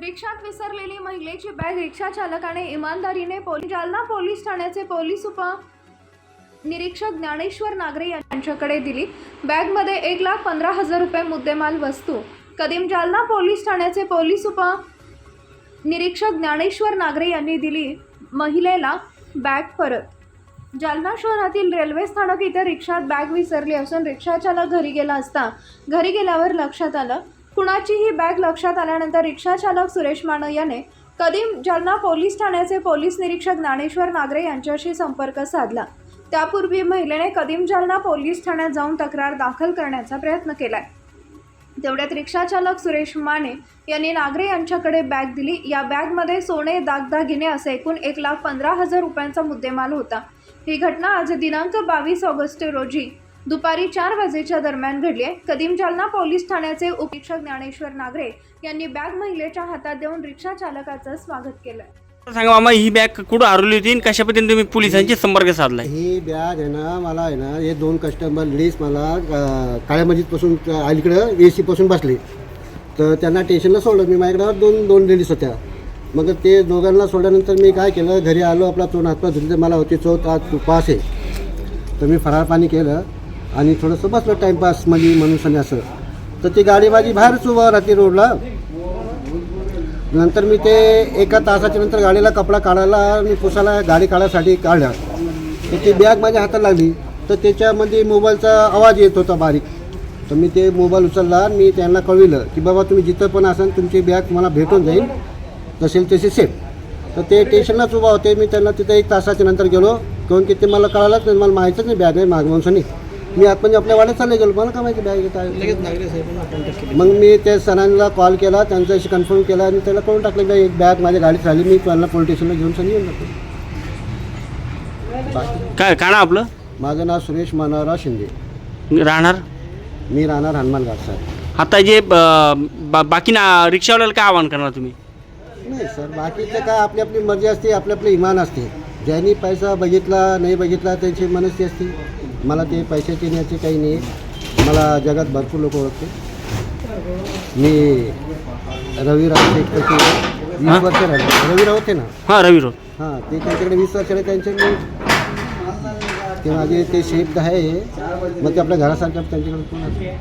रिक्षात विसरलेली महिलेची बॅग रिक्षा चालकाने इमानदारीने पोलीस जालना पोलीस ठाण्याचे पोलीस उप निरीक्षक ज्ञानेश्वर नागरे यांच्याकडे दिली. बॅगमध्ये एक लाख पंधरा हजार रुपये मुद्देमाल वस्तू. कदीम जालना पोलीस ठाण्याचे पोलीस उप निरीक्षक ज्ञानेश्वर नागरे यांनी दिली महिलेला बॅग परत. जालना शहरातील रेल्वे स्थानक इथे रिक्षात बॅग विसरली असून रिक्षाचालक घरी गेला असता. घरी गेल्यावर लक्षात आलं कुणाची ही बॅग लक्षात आल्यानंतर रिक्षाचालक सुरेश माने याने कदीम जालना पोलीस ठाण्याचे पोलीस निरीक्षक ज्ञानेश्वर नागरे यांच्याशी संपर्क साधला. त्यापूर्वी महिलेने कदीम जालना पोलीस ठाण्यात जाऊन तक्रार दाखल करण्याचा प्रयत्न केलाय. तेवढ्यात रिक्षाचालक सुरेश माने यांनी नागरे यांच्याकडे बॅग दिली. या बॅगमध्ये सोने दागदागिने असे एकूण एक लाख पंधरा हजार रुपयांचा मुद्देमाल होता. ही घटना आज दिनांक बावीस ऑगस्ट रोजी दुपारी चार वाजेच्या दरम्यान घडली आहे. कदीम जालना पोलीस ठाण्याचे उपरीक्षक ज्ञानेश्वर नागरे यांनी बॅग महिलेच्या हातात देऊन रिक्षा चालकाचं स्वागत केलं. सांगा मामा ही बॅग कुठं हरवली होती आणि कशा पद्धतीने तुम्ही पोलिसांशी संपर्क साधलाय? ही बॅग आहे ना मला आहे ना हे दोन कस्टमर लेडीज मला अं, काळ्या मस्जिदपासून अलीकडं ए सीपासून बसले. तर त्यांना स्टेशनला सोडलं. मी माझ्याकडं दोन दोन लेडीज होत्या. मग ते दोघांना सोडल्यानंतर मी काय केलं? घरी आलो आपला तोंड हातपाय धुतले मला होती चौथ आज उपास आहे. तर मी फराळ पाणी केलं. आणि थोडंसं बसलं टाईमपास म्हणजे मनुष्याने असं तर ती गाडी माझी बाहेरच उभं राहते रोडला. नंतर मी ते एका तासाच्या नंतर गाडीला कपडा काढायला आणि पुसायला गाडी काढायसाठी काढल्या. तर ती बॅग माझ्या हातात लागली. तर त्याच्यामध्ये मोबाईलचा आवाज येत होता बारीक. तर मी ते मोबाईल उचलला आणि मी त्यांना कळविलं की बाबा तुम्ही जिथं पण असाल तुमची बॅग मला भेटून जाईल. तसेल तसे सेफ. तर ते स्टेशनलाच उभा होते. मी त्यांना तिथं एक तासाच्या नंतर गेलो. काऊन की ते मला कळालं नाही. मला माहीतच नाही बॅग आहे मागवंशाने मी आतमध्ये आपल्या वाड्यात चालले गेलो. मला काय माहिती बॅग काय मग मी ते सरांना कॉल केला त्यांच्याशी कन्फर्म केला आणि त्याला कळून टाकलं की एक बॅग माझ्या गाडीत राहिली मी त्यांना पोलीस स्टेशनला घेऊन सनी येऊन जातो. बाकी? काय काय ना आपलं? माझं नाव सुरेश मनोहरराव शिंदे. राहणार? मी राहणार हनुमान घाट साहेब आता जे अं, बा- बाकी ना रिक्षावाल्याला काय आवाहन करणार तुम्ही? नाही सर बाकीचं काय आपली आपली मर्जी असते आपले आपले इमान असते. ज्यांनी पैसा बघितला नाही बघितला त्यांची मनस्ती असते. मला ते पैशाची न्यायची काही नाही. मला जगात भरपूर लोक ओळखते. मी रवी राव शेख पैकी वीस वर्ष राहिले. रवी राव होते ना? हां रवी रोड हां ते त्यांच्याकडे वीस वर्ष राहिले. त्यांचे मी ते माझे ते शेफ आहे. मग ते आपल्या घरासारखे त्यांच्याकडे कोण असते?